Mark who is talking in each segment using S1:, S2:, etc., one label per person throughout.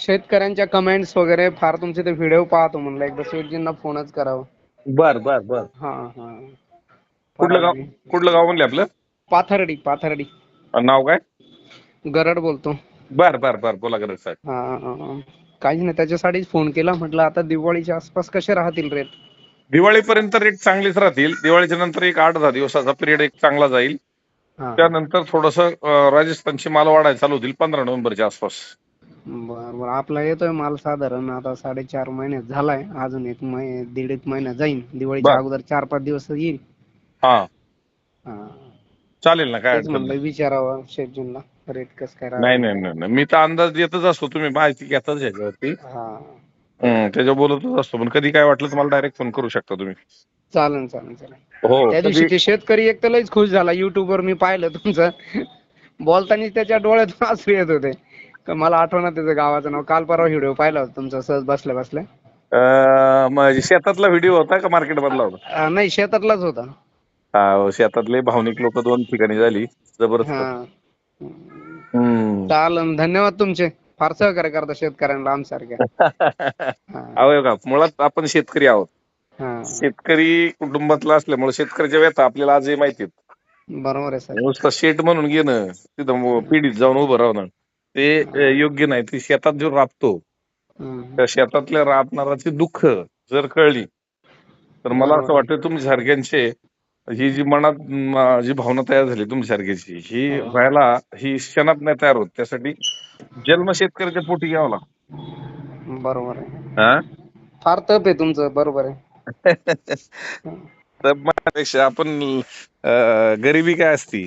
S1: शेतकऱ्यांच्या कमेंट्स वगैरे फार तुमचे ते व्हिडिओ पाहतो म्हणलं. एकदा शेठजींना फोनच करावं.
S2: बर बर बर.
S1: हा हा.
S2: कुठलं गाव कुठलं गाव म्हणले आपलं?
S1: पाथर्डी पाथर्डी.
S2: अं, नाव काय?
S1: गरड बोलतो.
S2: बर बर बर. बोला गरज साहेब.
S1: हा हा, हा. काहीच नाही त्याच्यासाठीच फोन केला. म्हटलं आता दिवाळीच्या आसपास कसे राहतील रेट
S2: दिवाळीपर्यंत रेट चांगलेच राहतील. दिवाळीच्या नंतर एक आठ दहा दिवसाचा पिरियड एक चांगला जाईल.
S1: हा.
S2: त्यानंतर थोडस राजस्थानची माल वाढायला चालू होतील पंधरा नोव्हेंबरच्या आसपास.
S1: बर बर. आपला येतोय माल साधारण आता साडेचार महिन्यात झालाय. अजून एक महि दीड एक महिना जाईल दिवाळीच्या
S2: बर.
S1: अगोदर चार पाच दिवस येईल.
S2: हा.
S1: हा.
S2: चालेल ना काय
S1: तेच
S2: अडचण
S1: म्हणलं
S2: नाही.
S1: विचारावं रेट कसं काय
S2: नाही
S1: राहतील.
S2: नाही नाही नाही. मी तर अंदाज देतच असतो. तुम्ही माहिती घेताच ह्याच्यावरती.
S1: हा.
S2: हं, त्याच्यावर बोलतच असतो. पण कधी काय वाटलं तर मला डायरेक्ट फोन करू शकता तुम्ही.
S1: चालेल चालेल चालेल.
S2: हो
S1: त्या दिवशी
S2: कधी-
S1: ते शेतकरी एक तर लईच खुश झाला. YouTube वर मी पाहिलं तुमचं. बोलताना त्याच्या डोळ्यातून हसू येत होते. का मला आठवणार त्याचं गावाचं नाव. काल परवा व्हिडिओ पाहिला होता तुमचा सहज बसल्या बसल्या.
S2: अं, मग शेतातला व्हिडिओ होता का मार्केट मधला होता?
S1: अं, नाही शेतातलाच होता.
S2: हा, हो, शेतातले भावनिक लोक दोन ठिकाणी झाली. जबरदस्त.
S1: हा.
S2: हम्म.
S1: चालन धन्यवाद तुमचे. फार सहकार्य करता शेतकऱ्यांना आमसारख्या हा,
S2: अहो का मुळात आपण शेतकरी आहोत.
S1: हा.
S2: शेतकरी कुटुंबातला असल्यामुळे शेतकऱ्याच्या व्यथा आपल्याला आजही माहिती आहेत.
S1: बरोबर आहे सर
S2: नुसतं शेट म्हणून घेणं तिथं मग पिढीत जाऊन उभं राहणं. ते योग्य नाही. ती शेतात जो राबतो. त्या शेतातल्या राबणाराची दुःख जर कळली तर मला असं वाटतं तुमच्यासारख्यांचे ही जी मनात जी भावना तयार झाली तुमच्यासारख्याची ही
S1: हो.
S2: व्हायला ही क्षणात नाही तयार होत. त्यासाठी जन्म शेतकऱ्याच्या पोटी घ्यावा लागतो.
S1: बरोबर आहे.
S2: हा?
S1: फार तप आहे तुमचं. बरोबर आहे.
S2: तर आपण गरिबी काय असती.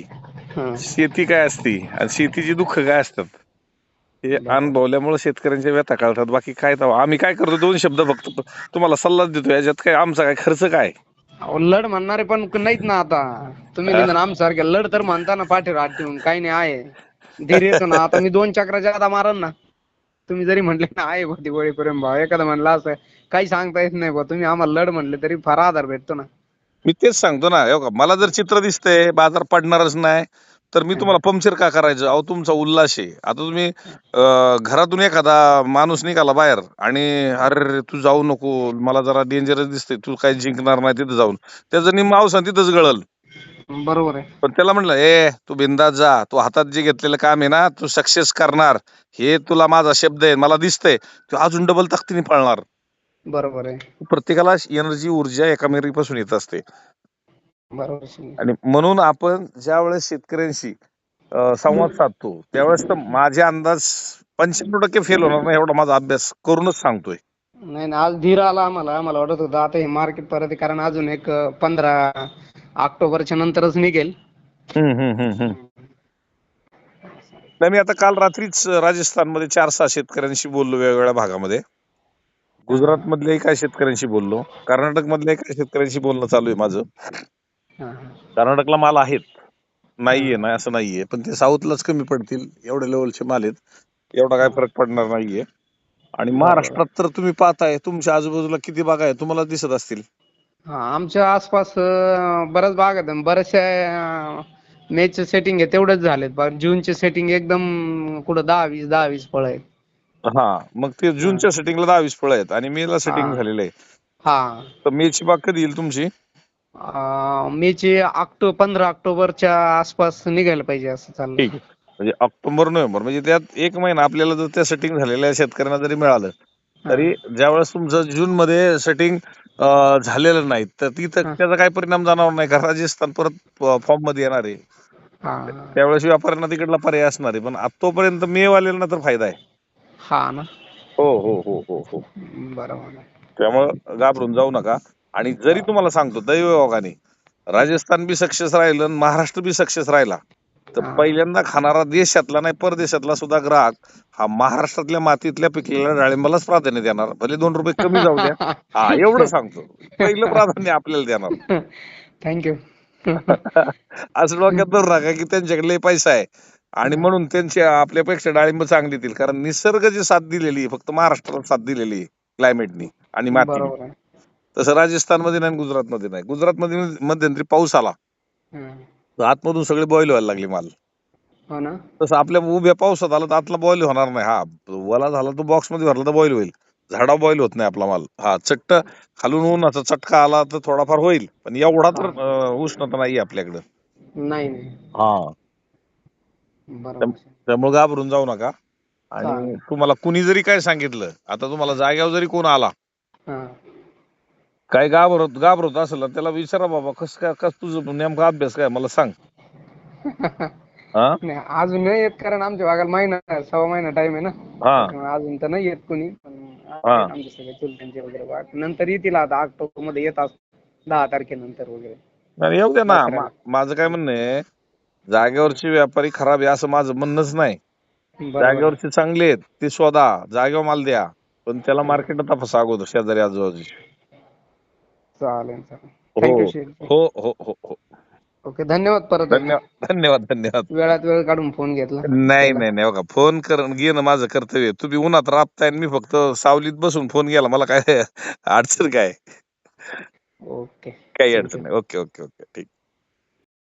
S2: शेती काय असती? आणि शेतीची दुःख काय असतात? हे अनुभवल्यामुळे शेतकऱ्यांच्या व्यथा कळतात बाकी काय तर आम्ही काय करतो? दोन शब्द फक्त. तुम्हाला सल्ला देतो. याच्यात काय आमचा काय खर्च काय?
S1: अहो, लढ म्हणणारे पण नाहीत ना आता. तुम्ही निदान आमच्यासारखे लढ तर म्हणता ना पाठीवर हात ठेवून. काही नाही आहे. धीर येतो ना. आता मी दोन चक्रा जादा मारन ना. तुम्ही जरी म्हटले ना आहे बा दिवाळीपर्यंत भाव. एखादा म्हणला असं काही सांगता येत नाही बा तुम्ही आम्हाला लढ म्हणले तरी फार आधार भेटतो ना.
S2: मी तेच सांगतो ना. हे बघा, मला जर चित्र दिसतंय बाजार पडणारच नाही. तर मी तुम्हाला पंक्चर का करायचं? अहो तुमचा उल्हास आहे. आता तुम्ही अं, घरातून एखादा माणूस निघाला बाहेर आणि अरे तू जाऊ नको मला जरा डेंजरस दिसतंय तू काही जिंकणार नाही तिथं जाऊन. त्याचं निम्म अवसान तिथंच गळल.
S1: बरोबर आहे.
S2: पण त्याला म्हणलं ए तू बिंदात जा. तू हातात जे घेतलेलं काम आहे ना तू सक्सेस करणार. हे तुला माझा शब्द आहे मला दिसतंय. तू अजून डबल ताकदीने पळणार.
S1: बरोबर आहे.
S2: प्रत्येकाला एनर्जी ऊर्जा एकामेरीपासून येत असते.
S1: बरोबर.
S2: आणि म्हणून आपण ज्या वेळेस शेतकऱ्यांशी अं, संवाद साधतो त्यावेळेस तर माझे अंदाज पंच्याण्णव टक्के फेल होणार नाही एवढा माझा अभ्यास करूनच सांगतोय
S1: नाही नाही आज धीर आला आम्हाला आम्हाला वाटत होतं आता हे मार्केट परत आहे, कारण अजून एक अं, पंधरा ऑक्टोबरच्या नंतरच निघेल
S2: हम्म, हम्म, हम्म, हम्म. नाही मी आता काल रात्रीच राजस्थानमध्ये चार सहा शेतकऱ्यांशी बोललो वेगवेगळ्या भागामध्ये गुजरात मधल्याही काही शेतकऱ्यांशी बोललो कर्नाटक मधल्याही काही शेतकऱ्यांशी बोलणं चालू आहे माझं. कर्नाटकला माल आहेत. नाहीये नाही असं नाहीये. पण ते साऊथलाच कमी पडतील. एवढ्या लेवलचे माल आहेत. एवढा काय फरक पडणार नाहीये. आणि महाराष्ट्रात तर तुम्ही पाहताय तुमच्या आजूबाजूला किती बागा आहे तुम्हाला दिसत असतील.
S1: हा आमच्या आसपास बऱ्याच बाग आहेत. बऱ्याचशा मेचे सेटिंग आहे तेवढेच झालेत. जूनचे सेटिंग एकदम कुठं दहा वीस दहा वीस फळ आहेत.
S2: हा मग ते जूनच्या सेटिंगला दहा वीस फळं आहेत आणि मेला सेटिंग. झालेलं आहे.
S1: हा.
S2: तर मेची बाग कधी येईल तुमची?
S1: मेचे ऑक्टो पंधरा ऑक्टोबरच्या आसपास निघायला पाहिजे असं चाललंय.
S2: ठीक आहे. म्हणजे ऑक्टोबर नोव्हेंबर म्हणजे त्यात एक महिना आपल्याला जर त्या सेटिंग झालेल्या शेतकऱ्यांना जरी मिळालं तरी ज्यावेळेस तुमचं जून मध्ये सेटिंग झालेलं नाही तर तिथं. त्याचा काही परिणाम जाणवणार नाही कारण राजस्थान परत फॉर्ममध्ये येणार आहे.
S1: हा.
S2: त्यावेळेस व्यापाऱ्यांना तिकडला पर्याय असणार आहे पण तोपर्यंत मे वाल्यांना तर फायदा आहे.
S1: हा ना.
S2: हो हो हो हो हो.
S1: बरोबर.
S2: त्यामुळं घाबरून जाऊ नका. आणि जरी तुम्हाला सांगतो दैवयोगाने राजस्थान बी सक्सेस राहिलं आणि महाराष्ट्र बी सक्सेस राहिला तर. पहिल्यांदा खाणारा देशातला नाही परदेशातला सुद्धा ग्राहक हा महाराष्ट्रातल्या मातीतल्या पिकलेल्या डाळिंबालाच प्राधान्य देणार. भले दोन रुपये कमी जाऊ द्या. हा एवढं सांगतो. पहिलं प्राधान्य आपल्याला देणार.
S1: थँक्यू
S2: असं डोक्यात धरू नका की त्यांच्याकडे लय पैसा आहे. आणि म्हणून त्यांची आपल्यापेक्षा डाळिंब चांगली देतील. कारण निसर्ग जी साथ दिलेली फक्त महाराष्ट्राला साथ दिलेली आहे क्लायमेटनी आणि माती तसं राजस्थानमध्ये नाही गुजरातमध्ये नाही. गुजरातमध्ये मध्यंतरी पाऊस आला. तर आतमधून सगळे बॉईल व्हायला लागले माल.
S1: हो ना.
S2: तसं आपल्या उभ्या पावसात आला तर आतला बॉईल होणार नाही. हा वला झाला तो बॉक्समध्ये भरला तर बॉईल होईल. झाडा बॉईल होत नाही आपला माल. हा चट्ट खालून उन्हाचा चटका आला तर थोडाफार होईल. पण एवढा तर उष्णता नाही आपल्याकडं.
S1: नाही
S2: हा. त्यामुळे घाबरून जाऊ नका. आणि. तुम्हाला कुणी जरी काय सांगितलं आता तुम्हाला जाग्यावर जरी कोण आला
S1: हा.
S2: काय घाबरत घाबरत असेल ना, त्याला विचारा बाबा कस काय कस तुझं नेमका अभ्यास काय मला सांग. हा?
S1: नाही अजून नाही येत कारण आमच्या भागाला महिना सव्वा महिना टाइम आहे ना.
S2: हा.
S1: अजून तर नाही येत कोणी पण आहेत
S2: हा.
S1: आमचे सगळे चुलत्यांचे वगैरे वाट नंतर येतील आता ऑक्टोबरमध्ये येत असत दहा तारखेनंतर वगैरे.
S2: नाही येऊ दे ना. मा- माझं काय म्हणणं आहे जागेवरचे व्यापारी खराब आहे असं माझं म्हणणंच नाही.
S1: बरोबर.
S2: जागेवरचे चांगले आहेत ते शोधा जागेवर माल द्या पण त्याला मार्केट तपासा अगोदर शेजारी आजूबाजूची.
S1: चालेल चालेल.
S2: हो.
S1: थँक्यू
S2: हो हो हो हो.
S1: ओके धन्यवाद परत
S2: धन्यवाद धन्यवाद धन्यवाद.
S1: वेळात वेळ काढून फोन घेतला.
S2: नाही नाही नाही बघा फोन कर घेणं माझं कर्तव्य आहे. तुम्ही उन्हात राबताय आणि मी फक्त सावलीत बसून फोन केला. मला काय अडचण काय?
S1: ओके
S2: काही अडचण नाही. ओके ओके ओके ठीक.